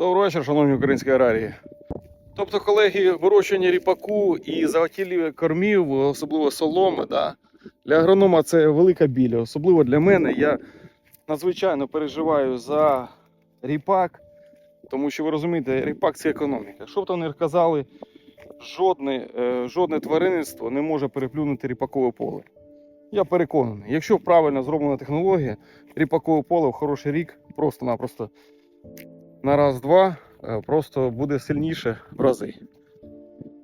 Добрий вечір, шановні українські аграрії. Тобто, колеги, вирощування ріпаку і заготівлі кормів, особливо соломи, да, для агронома це велика біль. Особливо для мене. Я надзвичайно переживаю за ріпак, тому що ви розумієте, ріпак це економіка. Що б там не казали, жодне, е, жодне тваринництво не може переплюнути ріпакове поле. Я переконаний, якщо правильно зроблена технологія, ріпакове поле в хороший рік просто-напросто на раз-два е, просто буде сильніше в рази.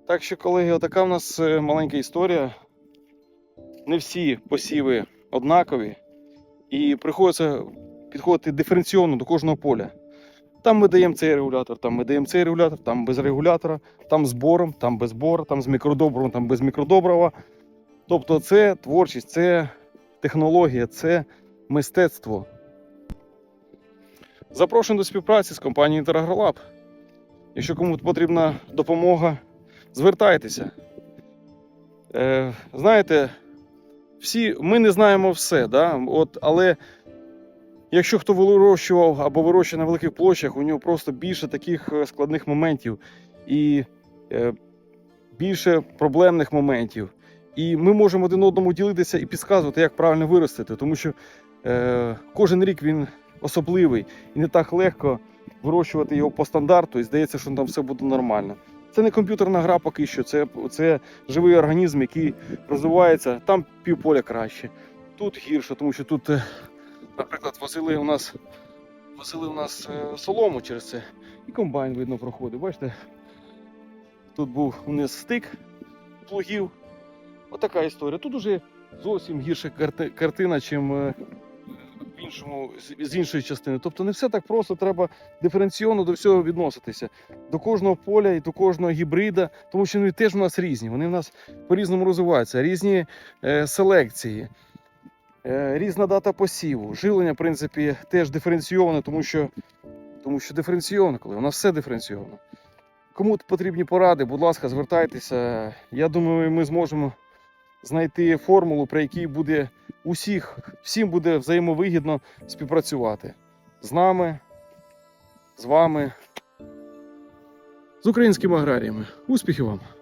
Так що, колеги, отака в нас е, маленька історія. Не всі посіви однакові, і приходиться підходити диференційно до кожного поля. Там ми даємо цей регулятор, там ми даємо цей регулятор, там без регулятора, там з бором, там без бора, там з мікродобривом, там без мікродобрива. Тобто це творчість, це технологія, це мистецтво. Запрошую до співпраці з компанією Інтерагролаб. Якщо кому потрібна допомога, звертайтеся. Е, знаєте, всі, ми не знаємо все, да? От, але якщо хто вирощував або вирощує на великих площах, у нього просто більше таких е, складних моментів і е, більше проблемних моментів. І ми можемо один одному ділитися і підказувати, як правильно виростити, тому що е, кожен рік він особливий і не так легко вирощувати його по стандарту, і здається, що там все буде нормально. Це не комп'ютерна гра поки що, це, це живий організм, який розвивається. Там півполя краще, тут гірше, тому що тут, е, наприклад, возили у нас, возили у нас е, солому через це, і комбайн видно проходить. Бачите, тут був униз стик плугів. Отака історія. Тут уже зовсім гірша карти- картина, в іншому, з- іншої частини. Тобто не все так просто, треба диференційно до всього відноситися. До кожного поля і до кожного гібрида, тому що вони теж у нас різні. Вони в нас по-різному розвиваються, різні е, селекції, е, різна дата посіву. Живлення, в принципі, теж диференційоване, тому що, тому що диференційоване, коли у нас все диференційовано. Кому потрібні поради, будь ласка, звертайтеся. Я думаю, ми зможемо знайти формулу, при якій буде усіх, всім буде взаємовигідно співпрацювати з нами, з вами, з українськими аграріями. Успіхів вам!